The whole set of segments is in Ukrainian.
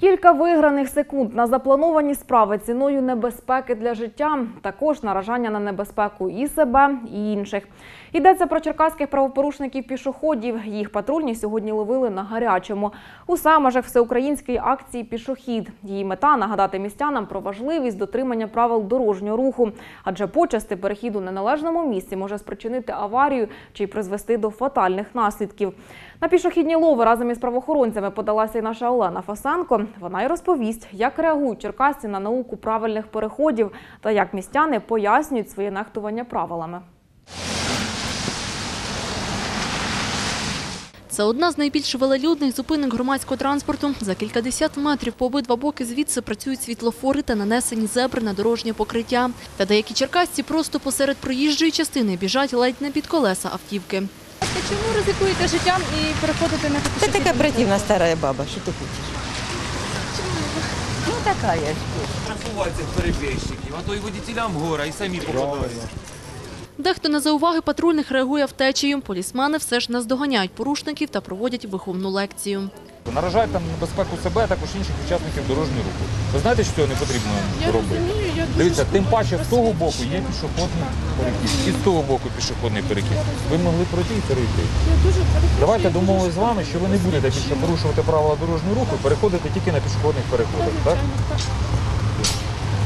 Кілька виграних секунд на заплановані справи ціною небезпеки для життя, також наражання на небезпеку і себе, і інших. Йдеться про черкаських правопорушників пішоходів. Їх патрульні сьогодні ловили на гарячому. У межах всеукраїнської акції Пішохід. Її мета нагадати містянам про важливість дотримання правил дорожнього руху, адже почасти перехід у неналежному місці може спричинити аварію чи призвести до фатальних наслідків. На пішохідні лови разом із правоохоронцями подалася і наша Олена Фасенко. Вона й розповість, як реагують черкасці на науку правильних переходів та як містяни пояснюють своє нехтування правилами. Це одна з найбільш велелюдних зупинок громадського транспорту. За кількадесят метрів по обидва боки звідси працюють світлофори та нанесені зебри на дорожнє покриття. Та деякі черкасці просто посеред проїжджої частини біжать ледь не під колеса автівки. Чому ризикуєте життям і переходите на Ты такая противная старая баба, что ты хочешь? Такая. штрафувати цих перебіжчиків, а то й водітелям гора, і самі попадають. Дехто на зауваги патрульних реагує втечею. Полісмени все ж наздоганяють порушників та проводять виховну лекцію. Наражають там небезпеку себе, а також інших учасників дорожнього руху. Ви знаєте, що цього не потрібно робити? Дивіться, тим паче з того боку є пішохідний перехід, і з того боку пішохідний перехід. Ви могли пройти і перейти. Давайте домовились з вами, що ви не будете більше порушувати правила дорожнього руху і переходити тільки на пішохідних переходах. Так?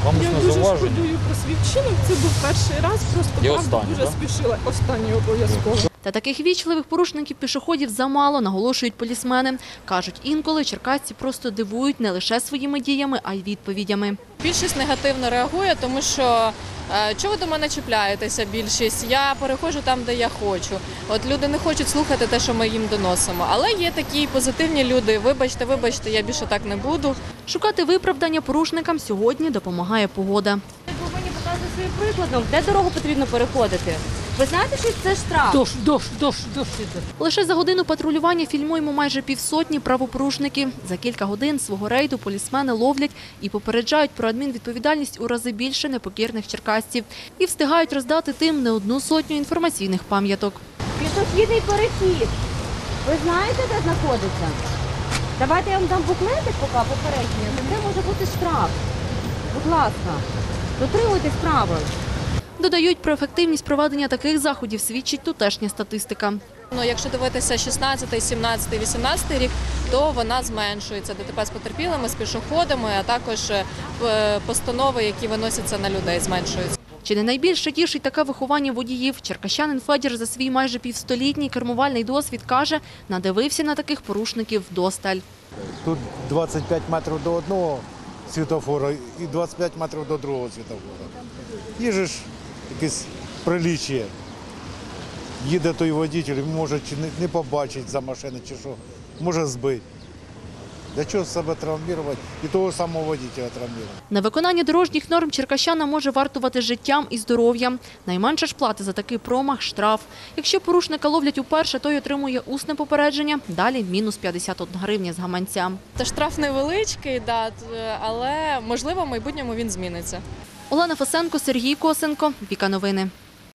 Вам Я дуже зауваження. шкодую про свій вчинок. Це був перший раз, просто І правда останній, дуже да? спішила. Останній обов'язково. Та таких вічливих порушників пішоходів замало, наголошують полісмени. Кажуть, інколи черкасці просто дивують не лише своїми діями, а й відповідями. Більшість негативно реагує, тому що е, чого ви до мене чіпляєтеся більшість? Я переходжу там, де я хочу. От люди не хочуть слухати те, що ми їм доносимо. Але є такі позитивні люди. Вибачте, вибачте, я більше так не буду. Шукати виправдання порушникам сьогодні допомагає погода. Ви повинні показувати своїм прикладом, де дорогу потрібно переходити. Ви знаєте, що це штраф? Дощ, дощ, дощ, дощ іде. Лише за годину патрулювання фільмуємо майже півсотні правопорушників. За кілька годин свого рейду полісмени ловлять і попереджають про адмінвідповідальність у рази більше непокірних черкасців і встигають роздати тим не одну сотню інформаційних пам'яток. Пішохідний перехід. Ви знаєте, де знаходиться? Давайте я вам дам буклетик поки попередження, де може бути штраф. Будь ласка, дотримуйтесь правил. Додають, про ефективність проведення таких заходів свідчить тутешня статистика. Ну, якщо дивитися 16, 17, 18 рік, то вона зменшується. ДТП з потерпілими, з пішоходами, а також е, постанови, які виносяться на людей, зменшуються. Чи не найбільше тішить таке виховання водіїв? Черкащанин Федір за свій майже півстолітній кермувальний досвід каже, надивився на таких порушників досталь. Тут 25 метрів до одного світофора і 25 метрів до другого світофора. Же ж якесь приліччя. Їде той водитель, він може чи не, побачить за машини, чи що, може збити. Для чого себе травмувати і того самого водителя травмувати? Невиконання дорожніх норм черкащана може вартувати життям і здоров'ям. Найменша ж плати за такий промах – штраф. Якщо порушника ловлять уперше, той отримує усне попередження. Далі мінус 51 гривня з гаманця. Та штраф невеличкий, да, але можливо в майбутньому він зміниться. Олена Фасенко, Сергій Косенко. Віка Новини.